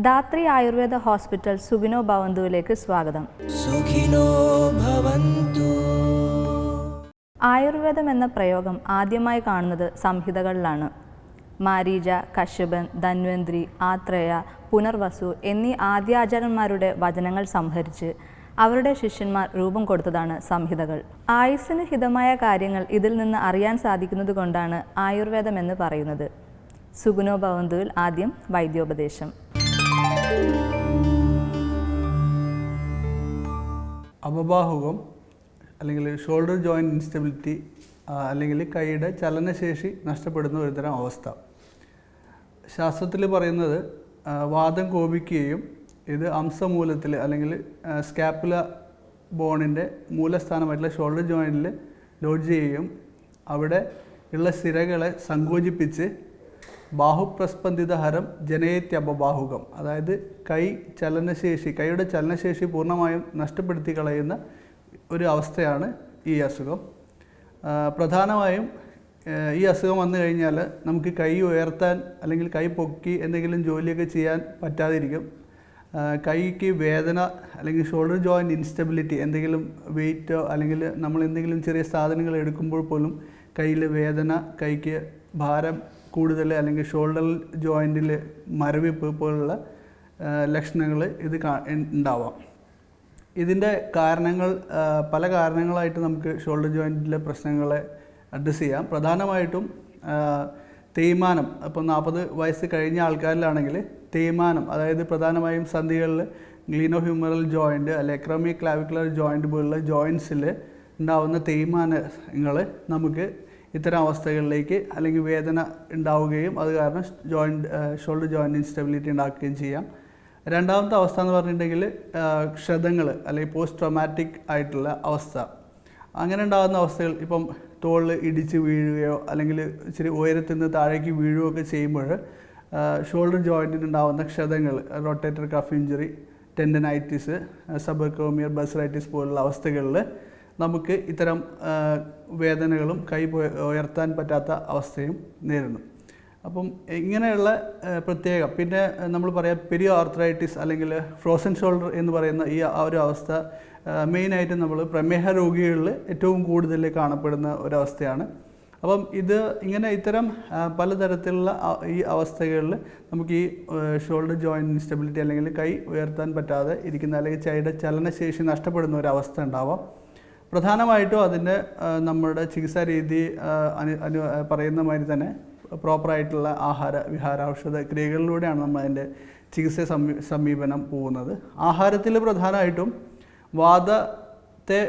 Datri Ayurveda hospital സുഖിനോ ഭവന്തുവിലേക്ക് സ്വാഗതം. സുഖിനോ ഭവന്തു. ആയുർവേദം എന്ന പ്രയോഗം ആദ്യമായി കാണുന്നത് സംഹിതകളിലാണ്. മാരീജ കശ്യപൻ ധന്വന്തി ആത്രേയ പുനർവസു എന്നീ ആദ്യാചാര്യന്മാരുടെ വചനങ്ങൾ സംഹരിച്ച് അവരുടെ ശിഷ്യന്മാർ രൂപം കൊടുത്തതാണ് സംഹിതകൾ. ആയുസ്സിന് ഹിതമായ കാര്യങ്ങൾ ഇതിൽ നിന്ന് അറിയാൻ സാധിക്കുന്നത് കൊണ്ടാണ് ആയുർവേദം എന്ന് പറയുന്നത്. സുഗുണോ ഭവന്തുവിൽ ആദ്യം വൈദ്യോപദേശം. അപബാഹുകം അല്ലെങ്കിൽ ഷോൾഡർ ജോയിന്റ് ഇൻസ്റ്റബിലിറ്റി അല്ലെങ്കിൽ കൈയുടെ ചലനശേഷി നഷ്ടപ്പെടുന്ന ഒരുതരം അവസ്ഥ. ശാസ്ത്രത്തിൽ പറയുന്നത് വാദം കോപിക്കുകയും ഇത് അംസമൂലത്തിൽ അല്ലെങ്കിൽ സ്കാപ്പുല ബോണിന്റെ മൂലസ്ഥാനമായിട്ടുള്ള ഷോൾഡർ ജോയിന്റിൽ ലോഡ് ചെയ്യുകയും അവിടെ ഉള്ള സിരകളെ സങ്കോചിപ്പിച്ച് ബാഹുപ്രസ്പന്ദിത ഹരം ജനയത്യപബാഹുകം അതായത് കൈ ചലനശേഷി കൈയുടെ ചലനശേഷി പൂർണമായും നഷ്ടപ്പെടുത്തി കളയുന്ന ഒരു അവസ്ഥയാണ് ഈ അസുഖം. പ്രധാനമായും ഈ അസുഖം വന്നു കഴിഞ്ഞാൽ നമുക്ക് കൈ ഉയർത്താൻ അല്ലെങ്കിൽ കൈ പൊക്കി എന്തെങ്കിലും ജോലിയൊക്കെ ചെയ്യാൻ പറ്റാതിരിക്കും. കൈക്ക് വേദന അല്ലെങ്കിൽ ഷോൾഡർ ജോയിന്റ് ഇൻസ്റ്റബിലിറ്റി എന്തെങ്കിലും വെയിറ്റോ അല്ലെങ്കിൽ നമ്മൾ എന്തെങ്കിലും ചെറിയ സാധനങ്ങൾ എടുക്കുമ്പോൾ പോലും കയ്യിൽ വേദന കൈക്ക് ഭാരം കൂടുതൽ അല്ലെങ്കിൽ ഷോൾഡർ ജോയിന്റിൽ മരവിപ്പ് പോലുള്ള ലക്ഷണങ്ങൾ ഇത് ഉണ്ടാവാം. ഇതിന്റെ കാരണങ്ങൾ പല കാരണങ്ങളായിട്ട് നമുക്ക് ഷോൾഡർ ജോയിന്റിലെ പ്രശ്നങ്ങളെ അഡ്രസ്സ് ചെയ്യാം. പ്രധാനമായിട്ടും തേയ്മാനം. അപ്പോൾ നാൽപ്പത് വയസ്സ് കഴിഞ്ഞ ആൾക്കാരിലാണെങ്കിൽ തേയ്മാനം അതായത് പ്രധാനമായും സന്ധികളിൽ ഗ്ലീനോ ഹ്യൂമറൽ ജോയിന്റ് അല്ലെ എക്രോമി ക്ലാവിക്കുലർ ജോയിന്റ് പോലുള്ള ജോയിൻസിൽ ഉണ്ടാവുന്ന തേയ്മാനങ്ങൾ നമുക്ക് ഇത്തരം അവസ്ഥകളിലേക്ക് അല്ലെങ്കിൽ വേദന ഉണ്ടാവുകയും അത് കാരണം ജോയിന്റ് ഷോൾഡർ ജോയിന്റ് ഇൻസ്റ്റബിലിറ്റി ഉണ്ടാക്കുകയും ചെയ്യാം. രണ്ടാമത്തെ അവസ്ഥ എന്ന് പറഞ്ഞിട്ടുണ്ടെങ്കിൽ ക്ഷതങ്ങൾ അല്ലെങ്കിൽ പോസ്റ്റ് ട്രോമാറ്റിക് ആയിട്ടുള്ള അവസ്ഥ. അങ്ങനെ ഉണ്ടാകുന്ന അവസ്ഥകൾ ഇപ്പം തോളിൽ ഇടിച്ച് വീഴുകയോ അല്ലെങ്കിൽ ഇച്ചിരി ഉയരത്തിൽ നിന്ന് താഴേക്ക് വീഴുകയോ ഒക്കെ ചെയ്യുമ്പോൾ ഷോൾഡർ ജോയിന്റിന് ഉണ്ടാകുന്ന ക്ഷതങ്ങൾ rotator cuff injury tendinitis subacromial bursitis പോലുള്ള അവസ്ഥകളിൽ നമുക്ക് ഇത്തരം വേദനകളും കൈ ഉയർത്താൻ പറ്റാത്ത അവസ്ഥയും നേരിടുന്നു. അപ്പം ഇങ്ങനെയുള്ള പ്രത്യേകം പിന്നെ നമ്മൾ പറയാം പെരിയോ ആർത്രൈറ്റിസ് അല്ലെങ്കിൽ ഫ്രോസൺ ഷോൾഡർ എന്ന് പറയുന്ന ഈ ഒരു അവസ്ഥ മെയിനായിട്ട് നമ്മൾ പ്രമേഹ രോഗികളിൽ ഏറ്റവും കൂടുതൽ കാണപ്പെടുന്ന ഒരവസ്ഥയാണ് അപ്പം ഇത് ഇങ്ങനെ ഇത്തരം പലതരത്തിലുള്ള ഈ അവസ്ഥകളിൽ നമുക്ക് ഈ ഷോൾഡർ ജോയിന്റ് ഇൻസ്റ്റബിലിറ്റി അല്ലെങ്കിൽ കൈ ഉയർത്താൻ പറ്റാതെ ഇരിക്കുന്ന അല്ലെങ്കിൽ ചൈയുടെ ചലനശേഷി നഷ്ടപ്പെടുന്ന ഒരു അവസ്ഥ ഉണ്ടാവാം. പ്രധാനമായിട്ടും അതിന്റെ നമ്മുടെ ചികിത്സാ രീതി അനു അനു പറയുന്ന മാതിരി തന്നെ പ്രോപ്പറായിട്ടുള്ള ആഹാര വിഹാര ഔഷധ ക്രിയകളിലൂടെയാണ് നമ്മൾ അതിന്റെ ചികിത്സ സമീ സമീപനം പോകുന്നത്. ആഹാരത്തിൽ പ്രധാനമായിട്ടും വാദത്തെ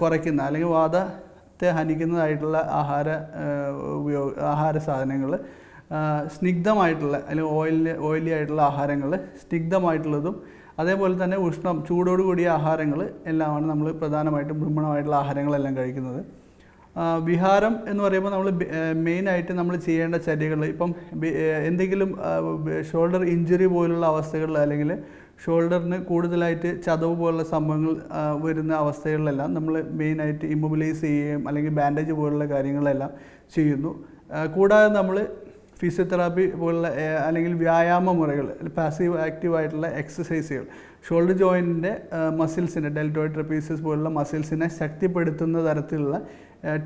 കുറയ്ക്കുന്ന അല്ലെങ്കിൽ വാദത്തെ ഹനിക്കുന്നതായിട്ടുള്ള ആഹാര ഉപയോഗ ആഹാര സാധനങ്ങൾ സ്നിഗ്ധമായിട്ടുള്ള അല്ലെങ്കിൽ ഓയിലി ഓയിലി ആയിട്ടുള്ള ആഹാരങ്ങൾ സ്നിഗ്ധമായിട്ടുള്ളതും അതേപോലെ തന്നെ ഉഷ്ണം ചൂടോട് കൂടിയ ആഹാരങ്ങൾ എല്ലാമാണ് നമ്മൾ പ്രധാനമായിട്ടും ബ്രഹ്മണമായിട്ടുള്ള ആഹാരങ്ങളെല്ലാം കഴിക്കുന്നത്. വിഹാരം എന്ന് പറയുമ്പോൾ നമ്മൾ മെയിനായിട്ട് നമ്മൾ ചെയ്യേണ്ട ചര്യകൾ ഇപ്പം എന്തെങ്കിലും ഷോൾഡർ ഇഞ്ചുറി പോലുള്ള അവസ്ഥകളിൽ അല്ലെങ്കിൽ ഷോൾഡറിന് കൂടുതലായിട്ട് ചതവ് പോലുള്ള സംഭവങ്ങൾ വരുന്ന അവസ്ഥകളിലെല്ലാം നമ്മൾ മെയിനായിട്ട് ഇമ്മൊബിലൈസ് ചെയ്യുകയും അല്ലെങ്കിൽ ബാൻഡേജ് പോലുള്ള കാര്യങ്ങളെല്ലാം ചെയ്യുന്നു. കൂടാതെ നമ്മൾ ഫിസിയോതെറാപ്പി പോലുള്ള അല്ലെങ്കിൽ വ്യായാമ മുറകൾ പാസീവ് ആക്റ്റീവ് ആയിട്ടുള്ള എക്സസൈസുകൾ ഷോൾഡർ ജോയിന്റിന്റെ മസിൽസിനെ ഡെൽറ്റോയിഡ് ട്രപ്പീസസ് പോലുള്ള മസിൽസിനെ ശക്തിപ്പെടുത്തുന്ന തരത്തിലുള്ള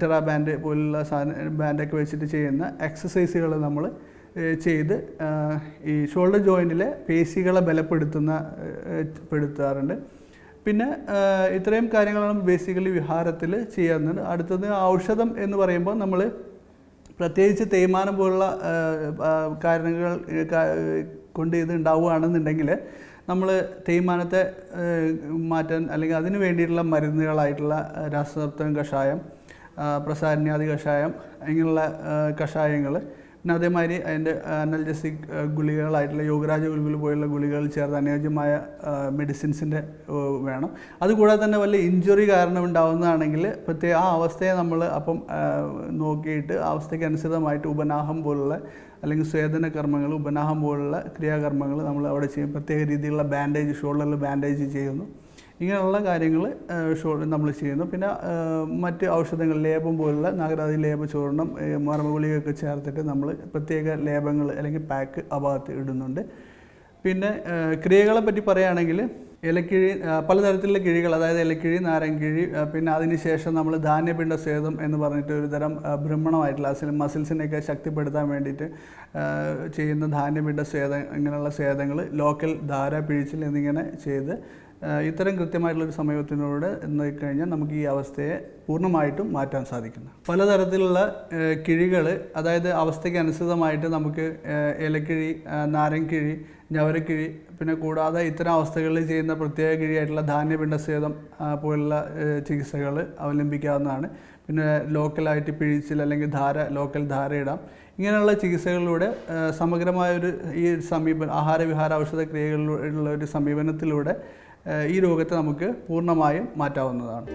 ടെറാ ബാൻഡ് പോലുള്ള സാധന ബാൻഡൊക്കെ വെച്ചിട്ട് ചെയ്യുന്ന എക്സസൈസുകൾ നമ്മൾ ചെയ്ത് ഈ ഷോൾഡർ ജോയിന്റിലെ പേശികളെ ബലപ്പെടുത്തുന്ന പെടുത്താറുണ്ട്. പിന്നെ ഇത്രയും കാര്യങ്ങളാണ് ബേസിക്കലി വിഹാരത്തിൽ ചെയ്യുന്നത് അടുത്തത് ഔഷധം എന്ന് പറയുമ്പോൾ നമ്മൾ പ്രത്യേകിച്ച് തേയ്മാനം പോലുള്ള കാരണങ്ങൾ കൊണ്ട് ഇത് ഉണ്ടാവുകയാണെന്നുണ്ടെങ്കിൽ നമ്മൾ തേയ്മാനത്തെ മാറ്റാൻ അല്ലെങ്കിൽ അതിന് വേണ്ടിയിട്ടുള്ള മരുന്നുകളായിട്ടുള്ള രാസസപ്തം കഷായം പ്രസാരണ്യാദി കഷായം ഇങ്ങനെയുള്ള കഷായങ്ങൾ പിന്നെ അതേമാതിരി അതിന്റെ അനൽജസിക് ഗുളികകളായിട്ടുള്ള യോഗരാജ ഗുളികൾ പോലുള്ള ഗുളികകൾ ചേർത്ത് അനുയോജ്യമായ മെഡിസിൻസിന്റെ വേണം. അതുകൂടാതെ തന്നെ വല്ല ഇഞ്ചുറി കാരണം ഉണ്ടാവുന്നതാണെങ്കിൽ പ്രത്യേക ആ അവസ്ഥയെ നമ്മൾ അപ്പം നോക്കിയിട്ട് അവസ്ഥയ്ക്ക് അനുസൃതമായിട്ട് ഉപനാഹം പോലുള്ള അല്ലെങ്കിൽ സ്വേദന കർമ്മങ്ങൾ ഉപനാഹം പോലുള്ള ക്രിയാകർമ്മങ്ങൾ നമ്മൾ അവിടെ ചെയ്യും. പ്രത്യേക രീതിയിലുള്ള ബാൻഡേജ് ഷോൾഡറിൽ ബാൻഡേജ് ചെയ്യുന്നു. ഇങ്ങനെയുള്ള കാര്യങ്ങൾ നമ്മൾ ചെയ്യുന്നു. പിന്നെ മറ്റ് ഔഷധങ്ങൾ ലേപം പോലുള്ള നഗരാതി ലേപ ചൂർണം മർമ്മഗുളികയൊക്കെ ചേർത്തിട്ട് നമ്മൾ പ്രത്യേക ലേപങ്ങൾ അല്ലെങ്കിൽ പാക്ക് ആ ഭാഗത്ത് ഇടുന്നുണ്ട്. പിന്നെ ക്രിയകളെ പറ്റി പറയുകയാണെങ്കിൽ ഇലക്കിഴി പലതരത്തിലുള്ള കിഴികൾ അതായത് ഇലക്കിഴി നാരങ്കിഴി പിന്നെ അതിനുശേഷം നമ്മൾ ധാന്യപിണ്ട സേതം എന്ന് പറഞ്ഞിട്ട് ഒരു തരം ഭ്രമണമായിട്ടുള്ള അസിൽ മസിൽസിനെയൊക്കെ ശക്തിപ്പെടുത്താൻ വേണ്ടിയിട്ട് ചെയ്യുന്ന ധാന്യപിണ്ട സേതം ഇങ്ങനെയുള്ള സേതങ്ങൾ ലോക്കൽ ധാര പിഴിച്ചിൽ എന്നിങ്ങനെ ചെയ്ത് ഇത്തരം കൃത്യമായിട്ടുള്ളൊരു സമയത്തിനോട് കഴിഞ്ഞാൽ നമുക്ക് ഈ അവസ്ഥയെ പൂർണമായിട്ടും മാറ്റാൻ സാധിക്കുന്നു. പലതരത്തിലുള്ള കിഴികൾ അതായത് അവസ്ഥയ്ക്ക് അനുസൃതമായിട്ട് നമുക്ക് ഇലക്കിഴി നാരൻകിഴി ഞവരക്കിഴി പിന്നെ കൂടാതെ ഇത്തരം അവസ്ഥകളിൽ ചെയ്യുന്ന പ്രത്യേക കിഴിയായിട്ടുള്ള ധാന്യപിണ്ഡസേതം ആ, പോലുള്ള ചികിത്സകൾ അവലംബിക്കാവുന്നതാണ്. പിന്നെ ലോക്കലായിട്ട് പിഴിച്ചിൽ അല്ലെങ്കിൽ ധാര ലോക്കൽ ധാര ഇടാം ഇങ്ങനെയുള്ള ചികിത്സകളിലൂടെ സമഗ്രമായ ഒരു ഈ സമീപനം ആഹാരവിഹാര ഔഷധ ക്രിയകളിലുള്ള ഒരു സമീപനത്തിലൂടെ ഈ രോഗത്തെ നമുക്ക് പൂർണമായും മാറ്റാവുന്നതാണ്.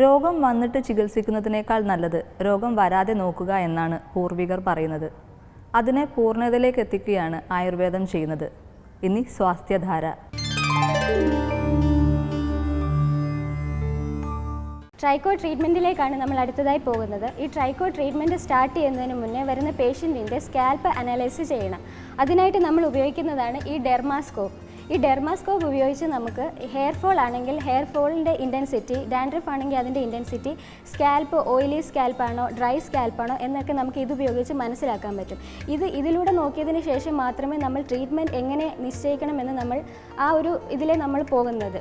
രോഗം വന്നിട്ട് ചികിത്സിക്കുന്നതിനേക്കാൾ നല്ലത് രോഗം വരാതെ നോക്കുക എന്നാണ് പൂർവികർ പറയുന്നത്. അതിനെ പൂർണതയിലേക്ക് എത്തിക്കുകയാണ് ആയുർവേദം ചെയ്യുന്നത്. ഇനി സ്വാസ്ഥ്യധാര. ട്രൈക്കോ ട്രീറ്റ്മെന്റിലേക്കാണ് നമ്മൾ അടുത്തതായി പോകുന്നത്. ഈ ട്രൈക്കോ ട്രീറ്റ്മെന്റ് സ്റ്റാർട്ട് ചെയ്യുന്നതിന് മുന്നേ വരുന്ന പേഷ്യന്റിന്റെ സ്കാൽപ്പ് അനലൈസ് ചെയ്യണം. അതിനായിട്ട് നമ്മൾ ഉപയോഗിക്കുന്നതാണ് ഈ ഡെർമാസ്കോപ്പ് ഈ ഡെർമാസ്കോപ്പ് ഉപയോഗിച്ച് നമുക്ക് ഹെയർ ഫോൾ ആണെങ്കിൽ ഹെയർ ഫോളിന്റെ ഇന്റൻസിറ്റി ഡാൻഡ്രഫ് ആണെങ്കിൽ അതിന്റെ ഇന്റൻസിറ്റി സ്കാൽപ്പ് ഓയിലി സ്കാൽപ്പാണോ ഡ്രൈ സ്കാൽപ്പാണോ എന്നൊക്കെ നമുക്ക് ഇത് ഉപയോഗിച്ച് മനസ്സിലാക്കാൻ പറ്റും. ഇത് ഇതിലൂടെ നോക്കിയതിന് ശേഷം മാത്രമേ നമ്മൾ ട്രീറ്റ്മെന്റ് എങ്ങനെ നിശ്ചയിക്കണമെന്ന് നമ്മൾ ആ ഒരു ഇതിലേ നമ്മൾ പോകുന്നത്.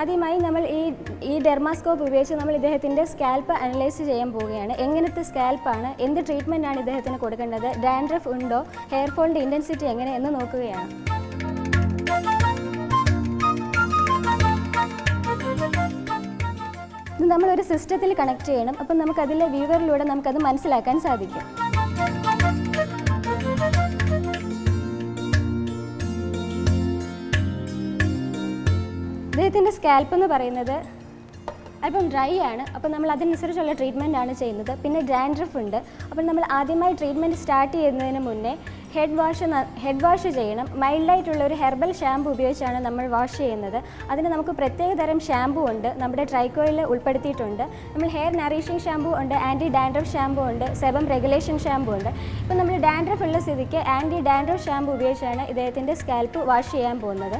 ആദ്യമായി നമ്മൾ ഈ ഈ ഡെർമാസ്കോപ്പ് ഉപയോഗിച്ച് നമ്മൾ ഇദ്ദേഹത്തിന്റെ സ്കാൽപ്പ് അനലൈസ് ചെയ്യാൻ പോവുകയാണ്. എങ്ങനത്തെ സ്കാൽപ്പാണ് എന്ത് ട്രീറ്റ്മെന്റ് ആണ് ഇദ്ദേഹത്തിന് കൊടുക്കേണ്ടത്? ഡാൻഡ്രഫ് ഉണ്ടോ? ഹെയർ ഫോളിന്റെ ഇന്റൻസിറ്റി എങ്ങനെ എന്ന് നോക്കുകയാണ്. ഇത് നമ്മളൊരു സിസ്റ്റത്തിൽ കണക്ട് ചെയ്യണം. അപ്പം നമുക്കതിലെ വ്യൂവറിലൂടെ നമുക്കത് മനസ്സിലാക്കാൻ സാധിക്കും. ഇദ്ദേഹത്തിന്റെ സ്കാൽപ്പ് എന്ന് പറയുന്നത് അല്പം ഡ്രൈ ആണ്. അപ്പോൾ നമ്മൾ അതിനനുസരിച്ചുള്ള ട്രീറ്റ്മെന്റ് ആണ് ചെയ്യുന്നത്. പിന്നെ ഡാൻഡ്രഫ് ഉണ്ട്. അപ്പോൾ നമ്മൾ ആദ്യമായി ട്രീറ്റ്മെന്റ് സ്റ്റാർട്ട് ചെയ്യുന്നതിന് മുന്നേ ഹെഡ് വാഷ് ഹെഡ് വാഷ് ചെയ്യണം. മൈൽഡായിട്ടുള്ള ഒരു ഹെർബൽ ഷാമ്പു ഉപയോഗിച്ചാണ് നമ്മൾ വാഷ് ചെയ്യുന്നത്. അതിന് നമുക്ക് പ്രത്യേക തരം ഷാമ്പു ഉണ്ട്. നമ്മുടെ ട്രൈക്കോയിൽ ഉൾപ്പെടുത്തിയിട്ടുണ്ട്. നമ്മൾ ഹെയർ നറീഷിംഗ് ഷാമ്പു ഉണ്ട് ആന്റി ഡാൻഡ്രഫ് ഷാമ്പു ഉണ്ട് സെബം റെഗുലേഷൻ ഷാമ്പു ഉണ്ട്. ഇപ്പോൾ നമ്മൾ ഡാൻഡ്രഫ് ഉള്ള സ്ഥിതിക്ക് ആന്റി ഡാൻഡ്രഫ് ഷാമ്പു ഉപയോഗിച്ചാണ് ഇദ്ദേഹത്തിന്റെ സ്കാൽപ്പ് വാഷ് ചെയ്യാൻ പോകുന്നത്.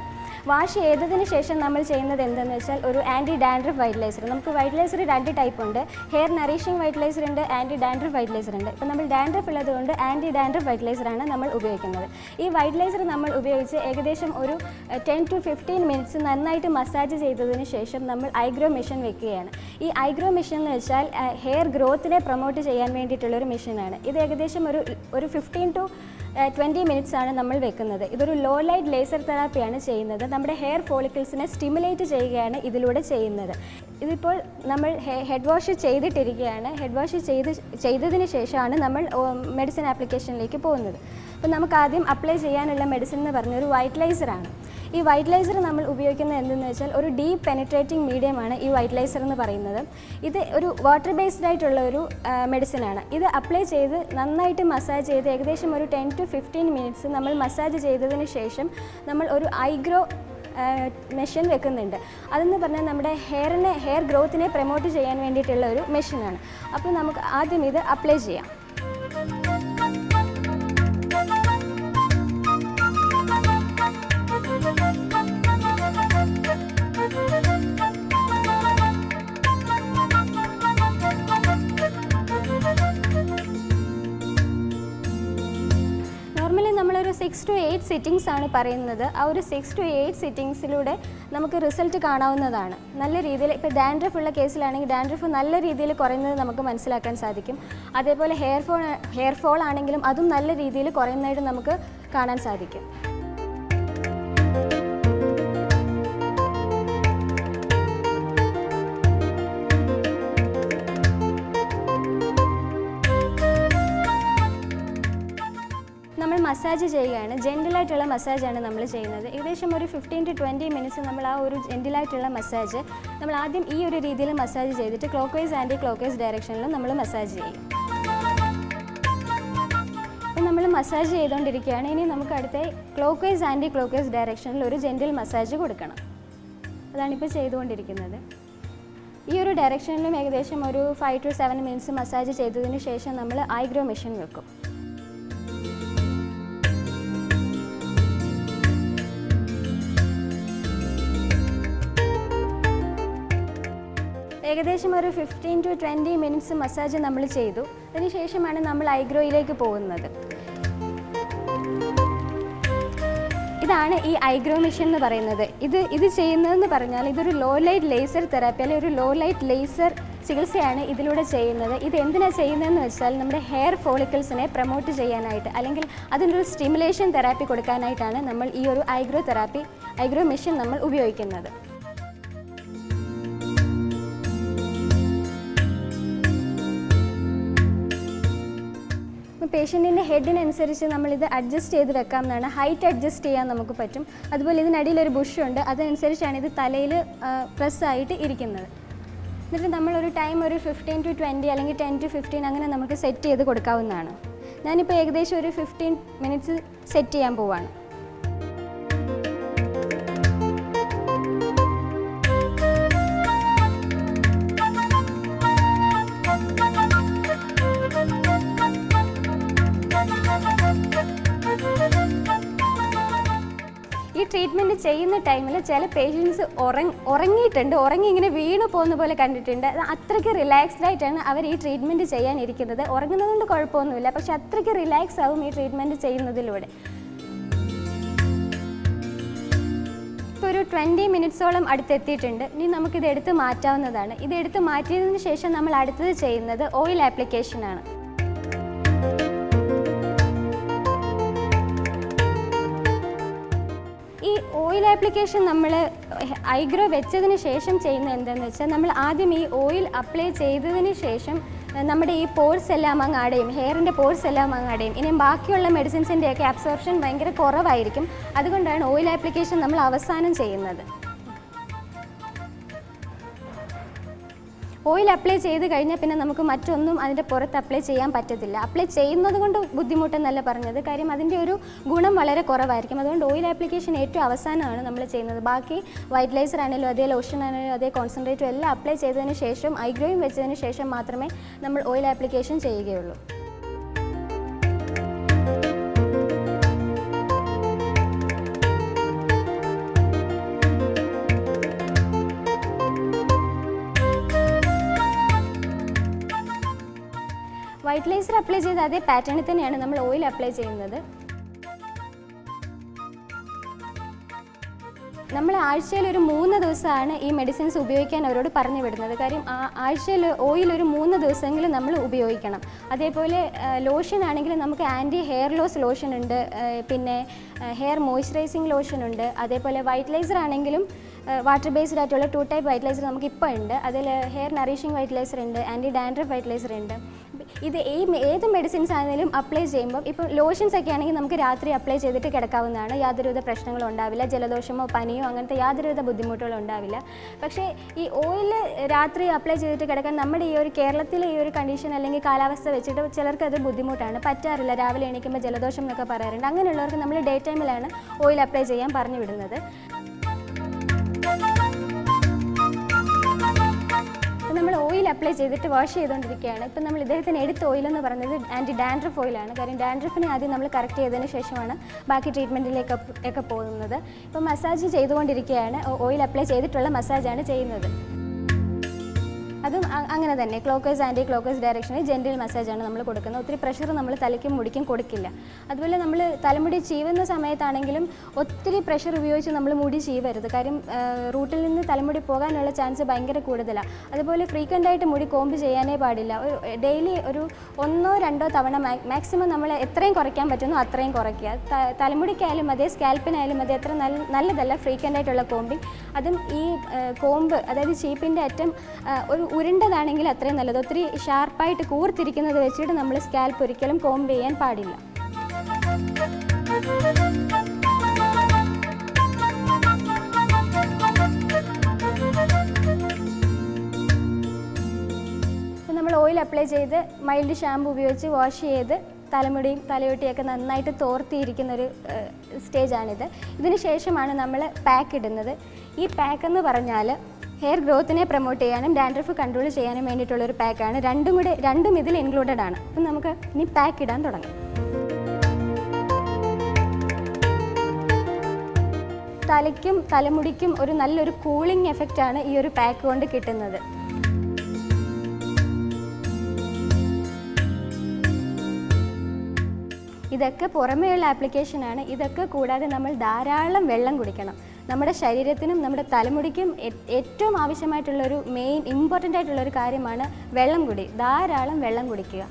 വാഷ് ചെയ്തതിന് ശേഷം നമ്മൾ ചെയ്യുന്നത് എന്തെന്ന് വെച്ചാൽ ഒരു ആന്റി ഡാൻഡ്രഫ് വൈറ്റ്ലൈസർ നമുക്ക് വൈറ്റ്ലൈസർ രണ്ട് ടൈപ്പ് ഉണ്ട്. ഹെയർ നറീഷിംഗ് വൈറ്റ്ലൈസർ ഉണ്ട് ആന്റി ഡാൻഡ്രഫ് വൈറ്റ്ലൈസർ ഉണ്ട്. ഇപ്പോൾ നമ്മൾ ഡാൻഡ്രഫ് ഉള്ളതുകൊണ്ട് ആന്റി ഡാൻഡ്രഫ് വൈറ്റ്ലൈസറാണ് നമ്മൾ ഉപയോഗിക്കുന്നത്. ഈ വൈറ്റ്ലൈസർ നമ്മൾ ഉപയോഗിച്ച് ഏകദേശം ഒരു ടെൻ ടു ഫിഫ്റ്റീൻ മിനിറ്റ്സ് നന്നായിട്ട് മസാജ് ചെയ്തതിന് ശേഷം നമ്മൾ ഐഗ്രോ മെഷീൻ വെക്കുകയാണ്. ഈ ഐഗ്രോ മെഷീൻ എന്ന് വെച്ചാൽ ഹെയർ ഗ്രോത്തിനെ പ്രൊമോട്ട് ചെയ്യാൻ വേണ്ടിയിട്ടുള്ള ഒരു മെഷീനാണ്. ഇത് ഏകദേശം ഒരു ഒരു ഫിഫ്റ്റീൻ ടു ട്വന്റി മിനിറ്റ്സ് ആണ് നമ്മൾ വെക്കുന്നത്. ഇതൊരു ലോ ലൈറ്റ് ലേസർ തെറാപ്പിയാണ് ചെയ്യുന്നത്. നമ്മുടെ ഹെയർ ഫോളിക്കിൾസിനെ സ്റ്റിമുലേറ്റ് ചെയ്യുകയാണ് ഇതിലൂടെ ചെയ്യുന്നത്. ഇതിപ്പോൾ നമ്മൾ ഹെഡ് വാഷ് ചെയ്തിട്ടിരിക്കുകയാണ്. ഹെഡ് വാഷ് ചെയ്ത് ചെയ്തതിന് ശേഷമാണ് നമ്മൾ മെഡിസിൻ ആപ്ലിക്കേഷനിലേക്ക് പോകുന്നത്. അപ്പോൾ നമുക്ക് ആദ്യം അപ്ലൈ ചെയ്യാനുള്ള മെഡിസിൻ എന്ന് പറഞ്ഞൊരു വൈറ്റ്ലൈസറാണ് ഈ വൈറ്റ്ലൈസർ നമ്മൾ ഉപയോഗിക്കുന്നത് എന്തെന്ന് വെച്ചാൽ ഒരു ഡീപ്പ് പെനിട്രേറ്റിംഗ് മീഡിയമാണ് ഈ വൈറ്റ്ലൈസർ എന്ന് പറയുന്നത്. ഇത് ഒരു വാട്ടർ ബേസ്ഡ് ആയിട്ടുള്ള ഒരു മെഡിസിനാണ് ഇത് അപ്ലൈ ചെയ്ത് നന്നായിട്ട് മസാജ് ചെയ്ത് ഏകദേശം ഒരു ടെൻ ടു ഫിഫ്റ്റീൻ മിനിറ്റ്സ് നമ്മൾ മസാജ് ചെയ്തതിന് ശേഷം നമ്മൾ ഒരു ഐഗ്രോ മെഷീൻ വെക്കുന്നുണ്ട്. അതെന്ന് പറഞ്ഞാൽ നമ്മുടെ ഹെയറിനെ ഹെയർ ഗ്രോത്തിനെ പ്രൊമോട്ട് ചെയ്യാൻ വേണ്ടിയിട്ടുള്ള ഒരു മെഷീനാണ് അപ്പോൾ നമുക്ക് ആദ്യം ഇത് അപ്ലൈ ചെയ്യാം. സിക്സ് ടു എയ്റ്റ് സിറ്റിങ്സ് ആണ് പറയുന്നത്. ആ ഒരു സിക്സ് ടു എയ്റ്റ് സിറ്റിങ്സിലൂടെ നമുക്ക് റിസൾട്ട് കാണാവുന്നതാണ്. നല്ല രീതിയിൽ ഇപ്പോൾ ഡാൻഡ്രഫ് ഉള്ള കേസിലാണെങ്കിൽ ഡാൻഡ്രഫ് നല്ല രീതിയിൽ കുറയുന്നത് നമുക്ക് മനസ്സിലാക്കാൻ സാധിക്കും. അതേപോലെ ഹെയർ ഫോൾ ഹെയർ ഫോൾ ആണെങ്കിലും അതും നല്ല രീതിയിൽ കുറയുന്നതായിട്ട് നമുക്ക് കാണാൻ സാധിക്കും. മസാജ് ചെയ്യുകയാണ്. ജെന്റിലായിട്ടുള്ള മസാജാണ് നമ്മൾ ചെയ്യുന്നത്. ഏകദേശം ഒരു ഫിഫ്റ്റീൻ ടു ട്വന്റി മിനിറ്റ്സ് നമ്മൾ ആ ഒരു ജെന്റിലായിട്ടുള്ള മസാജ് നമ്മൾ ആദ്യം ഈ ഒരു രീതിയിൽ മസാജ് ചെയ്തിട്ട് clockwise anti clockwise ഡയറക്ഷനിലും നമ്മൾ മസാജ് ചെയ്യും. നമ്മൾ മസാജ് ചെയ്തുകൊണ്ടിരിക്കുകയാണ്. ഇനി നമുക്ക് അടുത്ത clockwise anti clockwise ഡയറക്ഷനിൽ ഒരു ജെന്റിൽ മസാജ് കൊടുക്കണം. അതാണിപ്പോൾ ചെയ്തുകൊണ്ടിരിക്കുന്നത്. ഈ ഒരു ഡയറക്ഷനിലും ഏകദേശം ഒരു five to seven minutes massage ചെയ്തതിന് ശേഷം നമ്മൾ ഐഗ്രോ മെഷീൻ വെക്കും. ഏകദേശം ഒരു fifteen to twenty minutes massage നമ്മൾ ചെയ്തു. അതിനുശേഷമാണ് നമ്മൾ ഐഗ്രോയിലേക്ക് പോകുന്നത്. ഇതാണ് ഈ ഐഗ്രോ മെഷീൻ എന്ന് പറയുന്നത്. ഇത് ഇത് ചെയ്യുന്നതെന്ന് പറഞ്ഞാൽ ഇതൊരു ലോ ലൈറ്റ് ലേസർ തെറാപ്പി അല്ലെങ്കിൽ ഒരു ലോ ലൈറ്റ് ലേസർ ചികിത്സയാണ് ഇതിലൂടെ ചെയ്യുന്നത്. ഇത് എന്തിനാണ് ചെയ്യുന്നതെന്ന് വെച്ചാൽ നമ്മുടെ ഹെയർ ഫോളിക്കിൾസിനെ പ്രൊമോട്ട് ചെയ്യാനായിട്ട് അല്ലെങ്കിൽ അതിനൊരു സ്റ്റിമുലേഷൻ തെറാപ്പി കൊടുക്കാനായിട്ടാണ് നമ്മൾ ഈ ഒരു ഐഗ്രോ തെറാപ്പി ഐഗ്രോ മെഷീൻ നമ്മൾ ഉപയോഗിക്കുന്നത്. പേഷ്യന്റിന്റെ ഹെഡിനനുസരിച്ച് നമ്മളിത് അഡ്ജസ്റ്റ് ചെയ്ത് വെക്കാം എന്നാണ് ഹൈറ്റ് അഡ്ജസ്റ്റ് ചെയ്യാൻ നമുക്ക് പറ്റും. അതുപോലെ ബുഷ് ഉണ്ട്. അതനുസരിച്ചാണ് ഇത് തലയിൽ പ്രസ്സായിട്ട് ഇരിക്കുന്നത്. എന്നിട്ട് നമ്മളൊരു ടൈം ഒരു ഫിഫ്റ്റീൻ ടു ട്വന്റി അല്ലെങ്കിൽ ടെൻ ടു ഫിഫ്റ്റീൻ അങ്ങനെ നമുക്ക് സെറ്റ് ചെയ്ത് കൊടുക്കാവുന്നതാണ്. ഞാനിപ്പോൾ ഏകദേശം ഒരു ഫിഫ്റ്റീൻ മിനിറ്റ്സ് സെറ്റ് ചെയ്യാൻ പോവാണ്. ട്രീറ്റ്മെന്റ് ചെയ്യുന്ന ടൈമിൽ ചില പേഷ്യൻസ് ഉറങ്ങ ഉറങ്ങിയിട്ടുണ്ട്. ഉറങ്ങി ഇങ്ങനെ വീണ് പോകുന്ന പോലെ കണ്ടിട്ടുണ്ട്. അത് അത്രയ്ക്ക് റിലാക്സ്ഡ് ആയിട്ടാണ് അവർ ഈ ട്രീറ്റ്മെന്റ് ചെയ്യാനിരിക്കുന്നത്. ഉറങ്ങുന്നത് കൊണ്ട് കുഴപ്പമൊന്നുമില്ല. പക്ഷെ അത്രയ്ക്ക് റിലാക്സ് ആവും ഈ ട്രീറ്റ്മെന്റ് ചെയ്യുന്നതിലൂടെ. ഇപ്പോൾ ഒരു ട്വന്റി മിനിറ്റ്സോളം അടുത്തെത്തിയിട്ടുണ്ട്. ഇനി നമുക്കിത് എടുത്ത് മാറ്റാവുന്നതാണ്. ഇത് എടുത്ത് മാറ്റിയതിന് ശേഷം നമ്മൾ അടുത്തത് ചെയ്യുന്നത് ഓയിൽ ആപ്ലിക്കേഷനാണ് ഓയിൽ ആപ്ലിക്കേഷൻ നമ്മൾ ഐഗ്രോ വെച്ചതിന് ശേഷം ചെയ്യുന്ന എന്താണെന്ന് വെച്ചാൽ നമ്മൾ ആദ്യം ഈ ഓയിൽ അപ്ലൈ ചെയ്തതിന് ശേഷം നമ്മുടെ ഈ പോഴ്സ് എല്ലാം അങ്ങ് അടയും ഹെയറിന്റെ പോഴ്സ് എല്ലാം അങ്ങ് അടയും ഇനി ബാക്കിയുള്ള മെഡിസിൻസിന്റെയൊക്കെ അബ്സോർപ്ഷൻ ഭയങ്കര കുറവായിരിക്കും. അതുകൊണ്ടാണ് ഓയിൽ ആപ്ലിക്കേഷൻ നമ്മൾ അവസാനം ചെയ്യുന്നത്. ഓയിൽ അപ്ലൈ ചെയ്ത് കഴിഞ്ഞാൽ പിന്നെ നമുക്ക് മറ്റൊന്നും അതിന്റെ പുറത്ത് അപ്ലൈ ചെയ്യാൻ പറ്റത്തില്ല. അപ്ലൈ ചെയ്യുന്നത് കൊണ്ട് ബുദ്ധിമുട്ടെന്നല്ല പറഞ്ഞത്. കാര്യം അതിന്റെ ഒരു ഗുണം വളരെ കുറവായിരിക്കും. അതുകൊണ്ട് ഓയിൽ ആപ്ലിക്കേഷൻ ഏറ്റവും അവസാനമാണ് നമ്മൾ ചെയ്യുന്നത്. ബാക്കി വൈറ്റ് ലൈസർ ആണെങ്കിലും അതേ ലോഷൻ ആണെങ്കിലും അതേ കോൺസെൻട്രേറ്റും എല്ലാം അപ്ലൈ ചെയ്തതിന് ശേഷം ഐഗ്രോയും വെച്ചതിന് ശേഷം മാത്രമേ നമ്മൾ ഓയിൽ ആപ്ലിക്കേഷൻ ചെയ്യുകയുള്ളൂ. വൈറ്റ് ലൈസർ അപ്ലൈ ചെയ്ത അതേ പാറ്റേണിൽ തന്നെയാണ് നമ്മൾ ഓയിൽ അപ്ലൈ ചെയ്യുന്നത്. നമ്മൾ ആഴ്ചയിൽ ഒരു മൂന്ന് ദിവസമാണ് ഈ മെഡിസിൻസ് ഉപയോഗിക്കാൻ അവരോട് പറഞ്ഞു വിടുന്നത്. കാര്യം ആഴ്ചയിൽ ഓയിൽ ഒരു മൂന്ന് ദിവസമെങ്കിലും നമ്മൾ ഉപയോഗിക്കണം. അതേപോലെ ലോഷൻ ആണെങ്കിൽ നമുക്ക് ആന്റി ഹെയർ ലോസ് ലോഷൻ ഉണ്ട്. പിന്നെ ഹെയർ മോയ്സ്ചറൈസിങ് ലോഷൻ ഉണ്ട്. അതേപോലെ വൈറ്റ് ലൈസർ ആണെങ്കിലും വാട്ടർ ബേസ്ഡ് ആയിട്ടുള്ള ടു ടൈപ്പ് വൈറ്റലൈസർ നമുക്ക് ഇപ്പോൾ ഉണ്ട്. അതിൽ ഹെയർ നറിഷിങ് വൈറ്റലൈസർ ഉണ്ട് ആന്റി ഡാൻഡ്രഫ് വൈറ്റലൈസർ ഉണ്ട്. ഇത് ഈ ഏത് മെഡിസിൻസ് ആണെങ്കിലും അപ്ലൈ ചെയ്യുമ്പോൾ ഇപ്പോൾ ലോഷൻസ് ഒക്കെ ആണെങ്കിൽ നമുക്ക് രാത്രി അപ്ലൈ ചെയ്തിട്ട് കിടക്കാവുന്നതാണ്. യാതൊരുവിധ പ്രശ്നങ്ങളും ഉണ്ടാവില്ല. ജലദോഷമോ പനിയോ അങ്ങനത്തെ യാതൊരുവിധ ബുദ്ധിമുട്ടുകളും ഉണ്ടാവില്ല. പക്ഷേ ഈ ഓയിൽ രാത്രി അപ്ലൈ ചെയ്തിട്ട് കിടക്കാൻ നമ്മുടെ ഈ ഒരു കേരളത്തിലെ ഈ ഒരു കണ്ടീഷൻ അല്ലെങ്കിൽ കാലാവസ്ഥ വെച്ചിട്ട് ചിലർക്ക് അത് ബുദ്ധിമുട്ടാണ്. പറ്റാറില്ല. രാവിലെ എണീക്കുമ്പോൾ ജലദോഷം എന്നൊക്കെ പറയാറുണ്ട്. അങ്ങനെയുള്ളവർക്ക് നമ്മൾ ഡേ ടൈമിലാണ് ഓയിൽ അപ്ലൈ ചെയ്യാൻ പറഞ്ഞു വിടുന്നത്. നമ്മൾ ഓയിൽ അപ്ലൈ ചെയ്തിട്ട് വാഷ് ചെയ്തുകൊണ്ടിരിക്കുകയാണ് ഇപ്പം നമ്മൾ ഇദ്ദേഹത്തിന് എടുത്ത ഓയിൽ എന്ന് പറയുന്നത് ആന്റി ഡാൻഡ്രഫ് ഓയിലാണ് കാര്യം ഡാൻഡ്രഫിനെ ആദ്യം നമ്മൾ കറക്റ്റ് ചെയ്തതിന് ശേഷമാണ് ബാക്കി ട്രീറ്റ്മെന്റിലേക്ക് ഒക്കെ പോകുന്നത്. ഇപ്പം മസാജ് ചെയ്തുകൊണ്ടിരിക്കുകയാണ്. ഓയിൽ അപ്ലൈ ചെയ്തിട്ടുള്ള മസാജാണ് ചെയ്യുന്നത്. അതും അങ്ങനെ തന്നെ. ക്ലോക്കേഴ്സ് ആന്റി ക്ലോക്കേഴ്സ് ഡയറക്ഷനിൽ ജെന്റിൽ മസാജാണ് നമ്മൾ കൊടുക്കുന്നത് ഒത്തിരി പ്രഷർ നമ്മൾ തലയ്ക്കും മുടിക്കും കൊടുക്കില്ല. അതുപോലെ നമ്മൾ തലമുടി ചീവുന്ന സമയത്താണെങ്കിലും ഒത്തിരി പ്രഷർ ഉപയോഗിച്ച് നമ്മൾ മുടി ചീവരുത്. കാര്യം റൂട്ടിൽ നിന്ന് തലമുടി പോകാനുള്ള ചാൻസ് ഭയങ്കര കൂടുതലാണ് അതുപോലെ ഫ്രീക്വന്റ് ആയിട്ട് മുടി കോമ്പ് ചെയ്യാനേ പാടില്ല. ഒരു ഡെയിലി ഒരു ഒന്നോ രണ്ടോ തവണ മാക്സിമം നമ്മൾ എത്രയും കുറയ്ക്കാൻ പറ്റുന്നു അത്രയും കുറയ്ക്കുക. തലമുടിക്കായാലും അതെ സ്കാൽപ്പിനായാലും അതെ എത്ര നല്ല നല്ലതല്ല ഫ്രീക്വന്റ് ആയിട്ടുള്ള കോമ്പിങ്. അതും ഈ കോമ്പ് അതായത് ചീപ്പിന്റെ അറ്റം ഒരു ഉരുണ്ടതാണെങ്കിൽ അത്രയും നല്ലത്. ഒത്തിരി ഷാർപ്പായിട്ട് കൂർത്തിരിക്കുന്നത് വെച്ചിട്ട് നമ്മൾ സ്കാൽപ്പ് ഒരിക്കലും കോം ചെയ്യാൻ പാടില്ല. നമ്മൾ ഓയിൽ അപ്ലൈ ചെയ്ത് മൈൽഡ് ഷാമ്പു ഉപയോഗിച്ച് വാഷ് ചെയ്ത് തലമുടിയും തലയൊട്ടിയൊക്കെ നന്നായിട്ട് തോർത്തിയിരിക്കുന്ന ഒരു സ്റ്റേജാണിത് ഇതിന് ശേഷമാണ് നമ്മൾ പാക്ക് ഇടുന്നത്. ഈ പാക്ക് എന്ന് പറഞ്ഞാൽ ഹെയർ ഗ്രോത്തിനെ പ്രൊമോട്ട് ചെയ്യാനും ഡാൻഡ്രഫ് കൺട്രോൾ ചെയ്യാനും വേണ്ടിയിട്ടുള്ളൊരു പാക്കാണ് രണ്ടും കൂടെ രണ്ടും ഇതിൽ ഇൻക്ലൂഡഡ് ആണ്. അപ്പം നമുക്ക് ഇനി പാക്ക് ഇടാൻ തുടങ്ങാം. തലയ്ക്കും തലമുടിക്കും ഒരു നല്ലൊരു കൂളിംഗ് എഫക്റ്റ് ആണ് ഈ ഒരു പാക്ക് കൊണ്ട് കിട്ടുന്നത്. ഇതൊക്കെ പുറമേയുള്ള ആപ്ലിക്കേഷനാണ് ഇതൊക്കെ കൂടാതെ നമ്മൾ ധാരാളം വെള്ളം കുടിക്കണം. നമ്മുടെ ശരീരത്തിനും നമ്മുടെ തലമുടിക്കും ഏറ്റവും ആവശ്യമായിട്ടുള്ളൊരു മെയിൻ ഇമ്പോർട്ടന്റ് ആയിട്ടുള്ളൊരു കാര്യമാണ് വെള്ളം കുടി. ധാരാളം വെള്ളം കുടിക്കുക.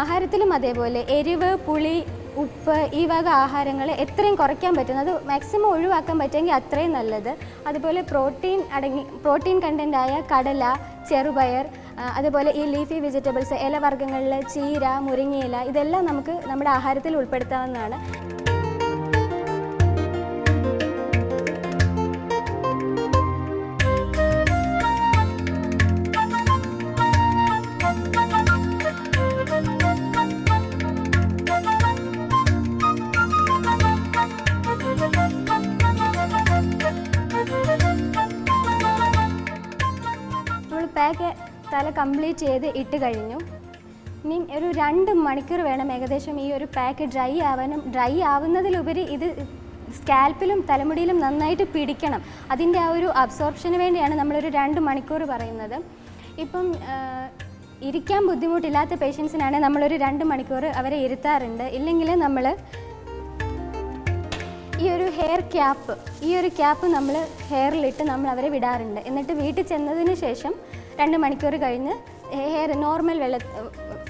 ആഹാരത്തിലും അതേപോലെ എരിവ് പുളി ഉപ്പ് ഈ വക ആഹാരങ്ങൾ എത്രയും കുറയ്ക്കാൻ പറ്റുന്നത് മാക്സിമം ഒഴിവാക്കാൻ പറ്റുമെങ്കിൽ അത്രയും നല്ലത്. അതുപോലെ പ്രോട്ടീൻ അടങ്ങി പ്രോട്ടീൻ കണ്ടന്റായ കടല ചെറുപയർ അതുപോലെ ഈ ലീഫി വെജിറ്റബിൾസ് ഇലവർഗങ്ങളിൽ ചീര മുരിങ്ങയില ഇതെല്ലാം നമുക്ക് നമ്മുടെ ആഹാരത്തിൽ ഉൾപ്പെടുത്താവുന്നതാണ്. കംപ്ലീറ്റ് ചെയ്ത് ഇട്ട് കഴിഞ്ഞു. ഇനി ഒരു രണ്ട് മണിക്കൂർ വേണം ഏകദേശം ഈ ഒരു പാക്ക് ഡ്രൈ ആവാനും. ഡ്രൈ ആവുന്നതിലുപരി ഇത് സ്കാൽപ്പിലും തലമുടിയിലും നന്നായിട്ട് പിടിക്കണം. അതിന്റെ ആ ഒരു അബ്സോർപ്ഷന് വേണ്ടിയാണ് നമ്മളൊരു രണ്ട് മണിക്കൂർ പറയുന്നത്. ഇപ്പം ഇരിക്കാൻ ബുദ്ധിമുട്ടില്ലാത്ത പേഷ്യൻസിനാണ് നമ്മളൊരു രണ്ട് മണിക്കൂർ അവരെ ഇരുത്താറുണ്ട്. ഇല്ലെങ്കിൽ നമ്മൾ ഈ ഒരു ഹെയർ ക്യാപ്പ് ഈ ഒരു ക്യാപ്പ് നമ്മൾ ഹെയറിലിട്ട് നമ്മൾ അവരെ വിടാറുണ്ട്. എന്നിട്ട് വീട്ടിൽ ചെന്നതിന് ശേഷം രണ്ട് മണിക്കൂർ കഴിഞ്ഞ് ഹെയർ നോർമൽ വെള്ള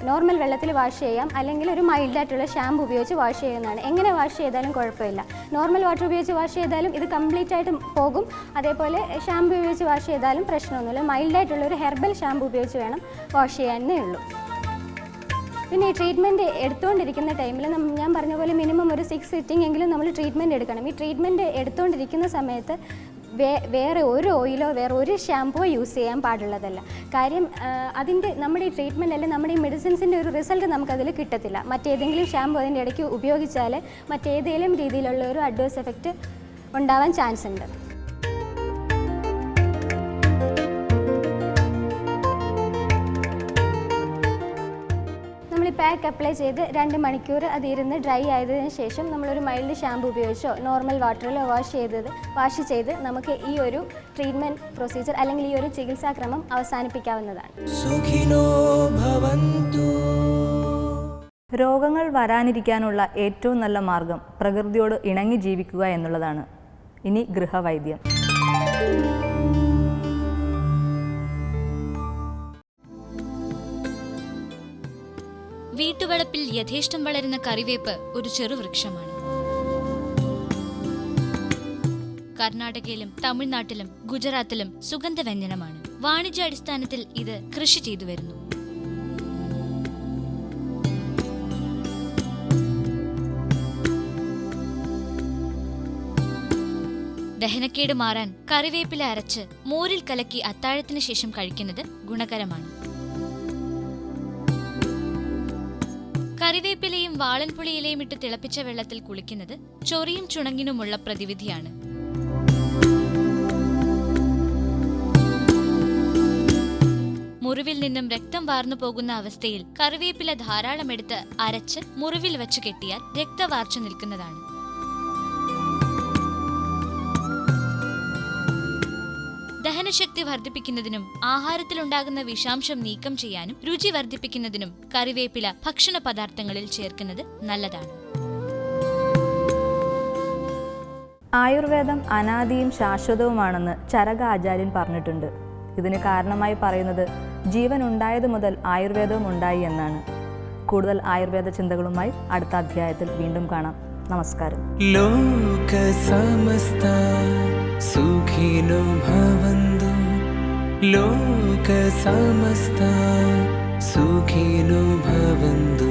നോർമൽ വെള്ളത്തിൽ വാഷ് ചെയ്യാം. അല്ലെങ്കിൽ ഒരു മൈൽഡായിട്ടുള്ള ഷാമ്പു ഉപയോഗിച്ച് വാഷ് ചെയ്യുന്നതാണ്. എങ്ങനെ വാഷ് ചെയ്താലും കുഴപ്പമില്ല. നോർമൽ വാട്ടർ ഉപയോഗിച്ച് വാഷ് ചെയ്താലും ഇത് കംപ്ലീറ്റ് ആയിട്ട് പോകും. അതേപോലെ ഷാമ്പു ഉപയോഗിച്ച് വാഷ് ചെയ്താലും പ്രശ്നമൊന്നുമില്ല. മൈൽഡായിട്ടുള്ള ഒരു ഹെർബൽ ഷാമ്പു ഉപയോഗിച്ച് വേണം വാഷ് ചെയ്യാനേ ഉള്ളൂ. പിന്നെ ഈ ട്രീറ്റ്മെന്റ് എടുത്തുകൊണ്ടിരിക്കുന്ന ടൈമിൽ ഞാൻ പറഞ്ഞ പോലെ മിനിമം ഒരു സിക്സ് സിറ്റിംഗ് എങ്കിലും നമ്മൾ ട്രീറ്റ്മെന്റ് എടുക്കണം. ഈ ട്രീറ്റ്മെന്റ് എടുത്തുകൊണ്ടിരിക്കുന്ന സമയത്ത് വേ വേറെ ഒരു ഓയിലോ വേറെ ഒരു ഷാംപോ യൂസ് ചെയ്യാൻ പാടുള്ളതല്ല. കാര്യം അതിന്റെ നമ്മുടെ ഈ ട്രീറ്റ്മെന്റ് അല്ലെങ്കിൽ നമ്മുടെ ഈ മെഡിസിൻസിന്റെ ഒരു റിസൾട്ട് നമുക്കതിൽ കിട്ടത്തില്ല. മറ്റേതെങ്കിലും ഷാമ്പു അതിന്റെ ഇടയ്ക്ക് ഉപയോഗിച്ചാൽ മറ്റേതെങ്കിലും രീതിയിലുള്ള ഒരു അഡ്വേഴ്സ് എഫക്റ്റ് ഉണ്ടാവാൻ ചാൻസ് ഉണ്ട്. പാക്ക് അപ്ലൈ ചെയ്ത് രണ്ട് മണിക്കൂർ അത് ഇരുന്ന് ഡ്രൈ ആയതിനു ശേഷം നമ്മളൊരു മൈൽഡ് ഷാമ്പു ഉപയോഗിച്ചോ നോർമൽ വാട്ടറിലോ വാഷ് ചെയ്തത് വാഷ് ചെയ്ത് നമുക്ക് ഈ ഒരു ട്രീറ്റ്മെന്റ് പ്രൊസീജിയർ അല്ലെങ്കിൽ ഈ ഒരു ചികിത്സാക്രമം അവസാനിപ്പിക്കാവുന്നതാണ്. സുഖിനോ ഭവന്തു. രോഗങ്ങൾ വരാനിരിക്കാനുള്ള ഏറ്റവും നല്ല മാർഗം പ്രകൃതിയോട് ഇണങ്ങി ജീവിക്കുക എന്നുള്ളതാണ്. ഇനി ഗൃഹവൈദ്യം. വീട്ടുവളപ്പിൽ യഥേഷ്ടം വളരുന്ന കറിവേപ്പ് ഒരു ചെറുവൃക്ഷമാണ് കർണാടകയിലും തമിഴ്നാട്ടിലും ഗുജറാത്തിലും സുഗന്ധവ്യഞ്ജനമാണ്. വാണിജ്യാടിസ്ഥാനത്തിൽ ഇത് കൃഷി ചെയ്തു വരുന്നു. ദഹനക്കേട് മാറാൻ കറിവേപ്പില അരച്ച് മോരിൽ കലക്കി അത്താഴത്തിന് ശേഷം കഴിക്കുന്നത് ഗുണകരമാണ്. കറിവേപ്പിലയും വാളൻപുളിയിലയും ഇട്ട് തിളപ്പിച്ച വെള്ളത്തിൽ കുളിക്കുന്നത് ചൊറിയും ചുണങ്ങിനുമുള്ള പ്രതിവിധിയാണ്. മുറിവിൽ നിന്നും രക്തം വാർന്നു പോകുന്ന അവസ്ഥയിൽ കറിവേപ്പില ധാരാളം എടുത്ത് അരച്ച് മുറിവിൽ വച്ച് കെട്ടിയാൽ രക്തവാർച്ച നിൽക്കുന്നതാണ്. ദഹനശക്തി വർദ്ധിപ്പിക്കുന്നതിനും ആഹാരത്തിലുണ്ടാകുന്ന വിഷാംശം നീക്കം ചെയ്യാനും രുചി വർദ്ധിപ്പിക്കുന്നതിനും കറിവേപ്പില ഭക്ഷണ പദാർത്ഥങ്ങളിൽ ചേർക്കുന്നത് നല്ലതാണ്. ആയുർവേദം അനാദിയും ശാശ്വതവുമാണെന്ന് ചരക ആചാര്യൻ പറഞ്ഞിട്ടുണ്ട്. ഇതിന് കാരണമായി പറയുന്നത് ജീവൻ ഉണ്ടായത് മുതൽ ആയുർവേദവും ഉണ്ടായി എന്നാണ്. കൂടുതൽ ആയുർവേദ ചിന്തകളുമായി അടുത്ത അധ്യായത്തിൽ വീണ്ടും കാണാം. నమస్కారం. లోక సమస్త సుఖినో భవందు లోక సమస్త సుఖినో భవందు